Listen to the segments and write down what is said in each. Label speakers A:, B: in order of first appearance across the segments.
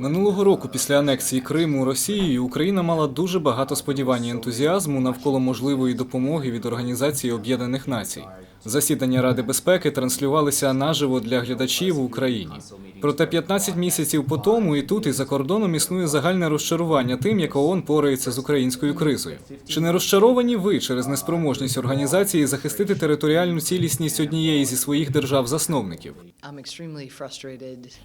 A: Минулого року, після анексії Криму Росією, Україна мала дуже багато сподівань і ентузіазму навколо можливої допомоги від Організації Об'єднаних Націй. Засідання Ради безпеки транслювалися наживо для глядачів в Україні. Проте 15 місяців по тому і тут, і за кордоном існує загальне розчарування тим, як ООН порається з українською кризою. Чи не розчаровані ви через неспроможність організації захистити територіальну цілісність однієї зі своїх держав-засновників?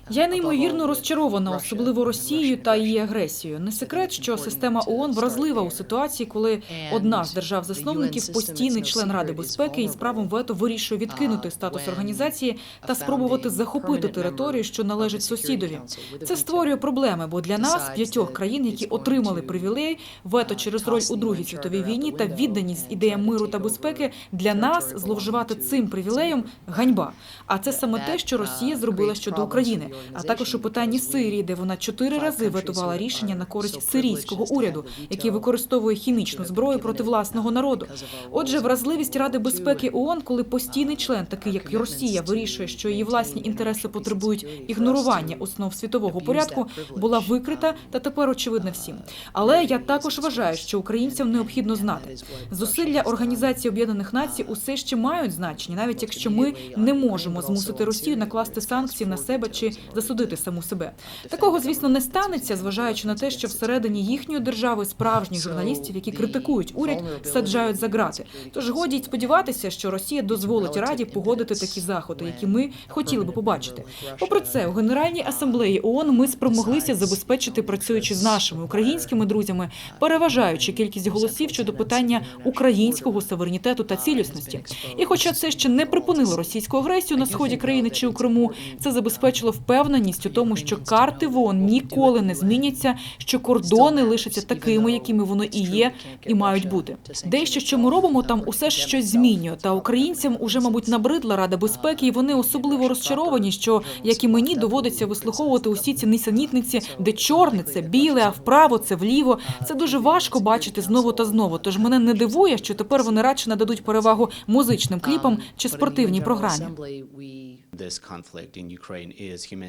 B: Я неймовірно розчарована, особливо Росією та її агресією. Не секрет, що система ООН вразлива у ситуації, коли одна з держав-засновників постійний член Ради безпеки і з правом вето вирішує відкинути статус організації та спробувати захопити територію, що належить сусідові. Це створює проблеми, бо для нас, п'ятьох країн, які отримали привілей, вето через роль у другій світовій війні та відданість ідеям миру та безпеки, для нас зловживати цим привілеєм ганьба. А це саме те, що Росія зробила щодо України, а також у питанні Сирії, де вона чотири рази ветувала рішення на користь сирійського уряду, який використовує хімічну зброю проти власного народу. Отже, вразливість Ради безпеки ООН, коли постійний член, такий як Росія, вирішує, що її власні інтереси потребують ігнорування основ світового порядку, була викрита та тепер очевидна всім. Але я також вважаю, що українцям необхідно знати зусилля Організації Об'єднаних Націй усе ще мають значення, навіть якщо ми не можемо змусити Росію накласти санкції на себе чи засудити саму себе. Такого, звісно, не станеться, зважаючи на те, що всередині їхньої держави справжніх журналістів, які критикують уряд, саджають за грати. Тож годі сподіватися, що Росія дозволить Раді погодити такі заходи, які ми хотіли би побачити. Попри це, у Генеральній асамблеї ООН ми спромоглися забезпечити, працюючи з нашими українськими друзями, переважаючи кількість голосів щодо питання українського суверенітету та цілісності. І хоча це ще не припинило російську агресію на сході країни чи у Криму, це забезпечило впевненість у тому, що карти в ООН ніколи не зміняться, що кордони лишаться такими, якими вони і є, і мають бути. Дещо, що ми робимо там, усе ж щось змінює. Та українцям уже, мабуть, набридла Рада безпеки, і вони особливо розчаровані, що як і мені доводиться вислуховувати усі ці нісенітниці, де чорне це біле, а вправо це вліво. Це дуже важко бачити знову та знову. Тож мене не дивує, що тепер вони радше нададуть перевагу музичним кліпам чи спортивній програмі.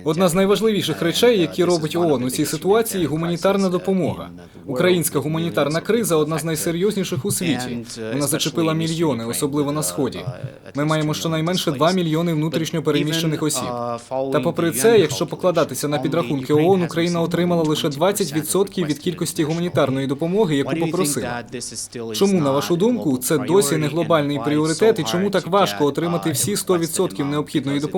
A: Одна з найважливіших речей, які робить ООН у цій ситуації, гуманітарна допомога. Українська гуманітарна криза одна з найсерйозніших у світі. Вона зачепила мільйони, особливо на сході. Ми маємо щонайменше 2 мільйони внутрішньо переміщених осіб. Та попри це, якщо покладатися на підрахунки ООН, Україна отримала лише 20% від кількості гуманітарної допомоги, яку попросила. Чому, на вашу думку, це досі не глобальний пріоритет, і чому так важко отримати всі 100% необхідної допомоги?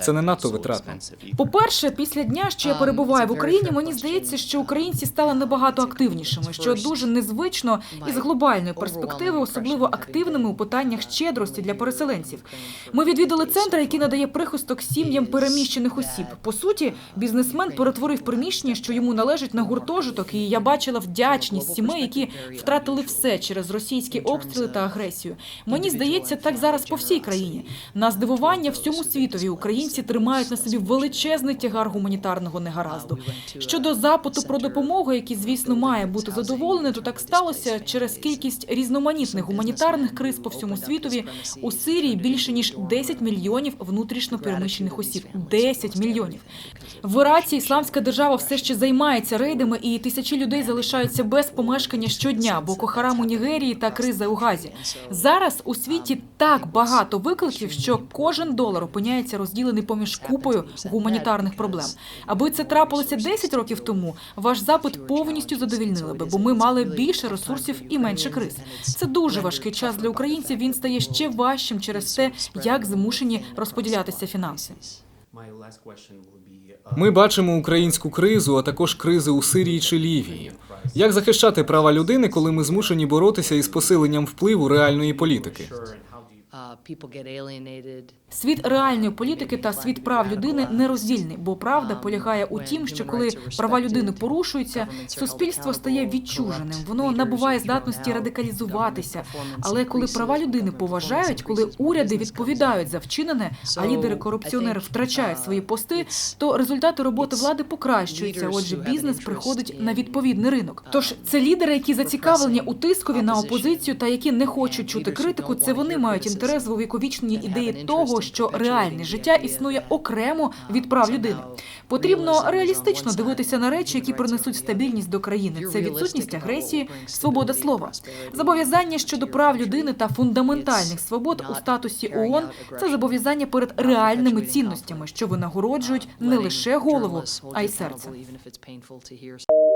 A: Це не надто витратно.
B: По-перше, після дня, що я перебуваю в Україні, мені здається, що українці стали набагато активнішими, що дуже незвично і з глобальної перспективи, особливо активними у питаннях щедрості для переселенців. Ми відвідали центр, який надає прихисток сім'ям переміщених осіб. По суті, бізнесмен перетворив приміщення, що йому належить на гуртожиток, і я бачила вдячність сімей, які втратили все через російські обстріли та агресію. Мені здається, так зараз по всій країні. На здивування всьому світові українці тримають на собі величезний тягар гуманітарного негаразду. Щодо запиту про допомогу, який, звісно, має бути задоволений, то так сталося через кількість різноманітних гуманітарних криз по всьому світові. У Сирії більше ніж 10 мільйонів внутрішньо переміщених осіб. 10 мільйонів. В Іраці ісламська держава все ще займається рейдами, і тисячі людей залишаються без помешкання щодня. Боко Харам у Нігерії та криза у Газі. Зараз у світі так багато викликів, що кожен долар опиняється розділений поміж купою гуманітарних проблем. Аби це трапилося 10 років тому, ваш запит повністю задовільнили би, бо ми мали більше ресурсів і менше криз. Це дуже важкий час для українців. Він стає ще важчим через те, як змушені розподілятися фінанси.
A: Ми бачимо українську кризу, а також кризи у Сирії чи Лівії. Як захищати права людини, коли ми змушені боротися із посиленням впливу реальної політики?
B: Світ реальної політики та світ прав людини нероздільний, бо правда полягає у тім, що коли права людини порушуються, суспільство стає відчуженим. Воно набуває здатності радикалізуватися. Але коли права людини поважають, коли уряди відповідають за вчинене, а лідери корупціонери втрачають свої пости, то результати роботи влади покращуються. Отже, бізнес приходить на відповідний ринок. Тож це лідери, які зацікавлені у тискові на опозицію та які не хочуть чути критику. Це вони мають інтерес Гутерес в ідеї того, що реальне життя існує окремо від прав людини. Потрібно реалістично дивитися на речі, які принесуть стабільність до країни. Це відсутність агресії, свобода слова, зобов'язання щодо прав людини та фундаментальних свобод у статусі ООН – це зобов'язання перед реальними цінностями, що винагороджують не лише голову, а й серце.
C: серце.